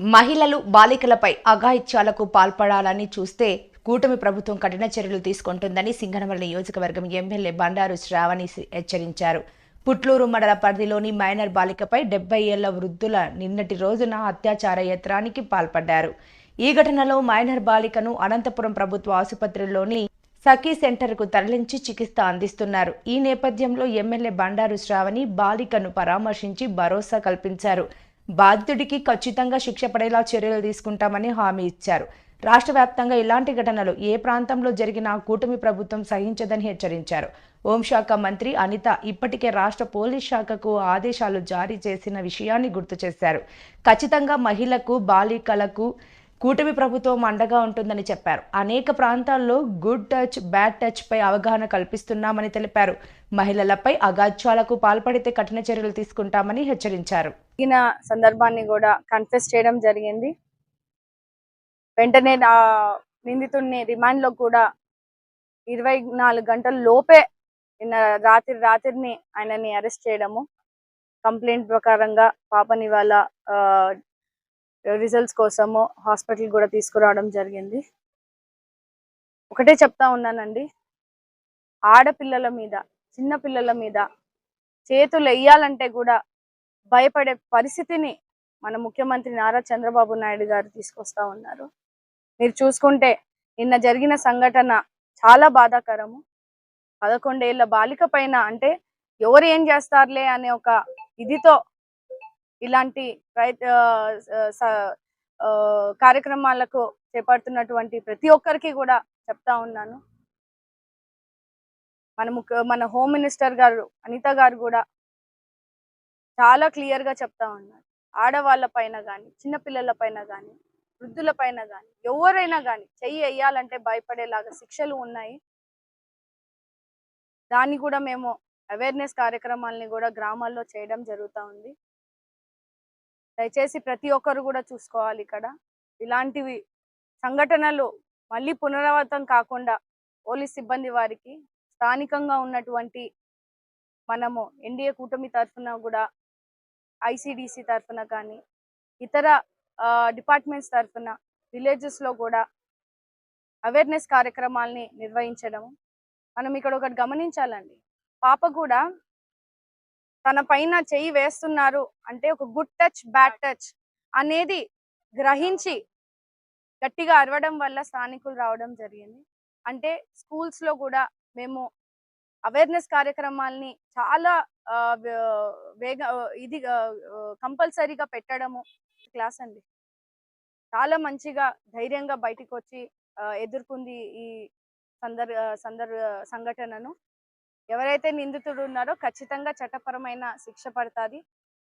మహిళలు బాలికలపై అఘాయిత్యాలకు పాల్పడాలని చూస్తే కూటమి ప్రభుత్వం కఠిన చర్యలు తీసుకుంటుందని సింగనమల నియోజకవర్గం ఎమ్మెల్యే బండారు శ్రావణి హెచ్చరించారు. పుట్లూరు మండల పరిధిలోని మైనర్ బాలికపై డెబ్బై ఏళ్ళ వృద్ధుల నిన్నటి రోజున అత్యాచార యత్నానికి పాల్పడ్డారు. ఈ ఘటనలో మైనర్ బాలికను అనంతపురం ప్రభుత్వ ఆసుపత్రిలోని సఖీ సెంటర్కు తరలించి చికిత్స అందిస్తున్నారు. ఈ నేపథ్యంలో ఎమ్మెల్యే బండారు శ్రావణి బాలికను పరామర్శించి భరోసా కల్పించారు. బాధితుడికి ఖచ్చితంగా శిక్ష పడేలా చర్యలు తీసుకుంటామని హామీ ఇచ్చారు. రాష్ట్ర వ్యాప్తంగా ఇలాంటి ఘటనలు ఏ ప్రాంతంలో జరిగినా కూటమి ప్రభుత్వం సహించదని హెచ్చరించారు. హోంశాఖ మంత్రి అనిత ఇప్పటికే రాష్ట్ర పోలీస్ శాఖకు ఆదేశాలు జారీ చేసిన విషయాన్ని గుర్తు చేశారు. ఖచ్చితంగా మహిళకు బాలికలకు కూటమి ప్రభుత్వం అండగా ఉంటుందని చెప్పారు. అనేక ప్రాంతాల్లో గుడ్ టచ్ బ్యాడ్ టచ్ పై అవగాహన కల్పిస్తున్నామని తెలిపారు. మహిళలపై అగాధ్యాలకు పాల్పడితే కఠిన చర్యలు తీసుకుంటామని హెచ్చరించారు. జరిగిన సందర్భాన్ని కూడా కన్ఫెస్ చేయడం జరిగింది. వెంటనే నిందితుడిని రిమాండ్లో కూడా ఇరవై నాలుగు గంటల లోపే నిన్న రాత్రి రాత్రిని ఆయనని అరెస్ట్ చేయడము. కంప్లైంట్ ప్రకారంగా పాపని వాళ్ళ రిజల్ట్స్ కోసము హాస్పిటల్ కూడా తీసుకురావడం జరిగింది. ఒకటే చెప్తా ఉన్నానండి. ఆడపిల్లల మీద చిన్న పిల్లల మీద చేతులు వేయాలంటే కూడా భయపడే పరిస్థితిని మన ముఖ్యమంత్రి నారా చంద్రబాబు నాయుడు గారు తీసుకొస్తా ఉన్నారు. మీరు చూసుకుంటే నిన్న జరిగిన సంఘటన చాలా బాధాకరము. పదకొండేళ్ళ బాలిక పైన అంటే ఎవరు ఏం చేస్తారులే అనే ఒక ఇదితో ఇలాంటి ప్రయత్ కార్యక్రమాలకు చేపడుతున్నటువంటి ప్రతి ఒక్కరికి కూడా చెప్తా ఉన్నాను. మన ముఖ్య మన హోమ్ మినిస్టర్ గారు అనిత గారు కూడా చాలా క్లియర్గా చెప్తా ఉన్నారు. ఆడవాళ్ళ పైన కానీ చిన్నపిల్లల పైన కానీ వృద్ధుల పైన కానీ ఎవరైనా కానీ చెయ్యి వేయాలంటే భయపడేలాగా శిక్షలు ఉన్నాయి. దాన్ని కూడా మేము అవేర్నెస్ కార్యక్రమాలని కూడా గ్రామాల్లో చేయడం జరుగుతూ ఉంది. దయచేసి ప్రతి ఒక్కరు కూడా చూసుకోవాలి ఇక్కడ. ఇలాంటివి సంఘటనలు మళ్ళీ పునరావృతం కాకుండా పోలీస్ సిబ్బంది వారికి స్థానికంగా ఉన్నటువంటి మనము ఎన్డీఏ కూటమి తరఫున కూడా ఐసిడిసి తరఫున కానీ ఇతర డిపార్ట్మెంట్స్ తరఫున విలేజెస్లో కూడా అవేర్నెస్ కార్యక్రమాల్ని నిర్వహించడం మనం ఇక్కడ ఒకటి గమనించాలండి. పాప కూడా తన పైన చెయ్యి వేస్తున్నారు. అంటే ఒక గుడ్ టచ్ బ్యాడ్ టచ్ అనేది గ్రహించి గట్టిగా అరవడం వల్ల స్థానికులు రావడం జరిగింది. అంటే స్కూల్స్లో కూడా మేము అవేర్నెస్ కార్యక్రమాల్ని చాలా వేగ ఇది కంపల్సరీగా పెట్టడము క్లాస్ అండి. చాలా మంచిగా ధైర్యంగా బయటకు వచ్చి ఎదుర్కొంది ఈ సందర్ సందర్ సంఘటనను. ఎవరైతే నిందితుడు ఉన్నారో ఖచ్చితంగా చట్టపరమైన శిక్ష పడుతుంది.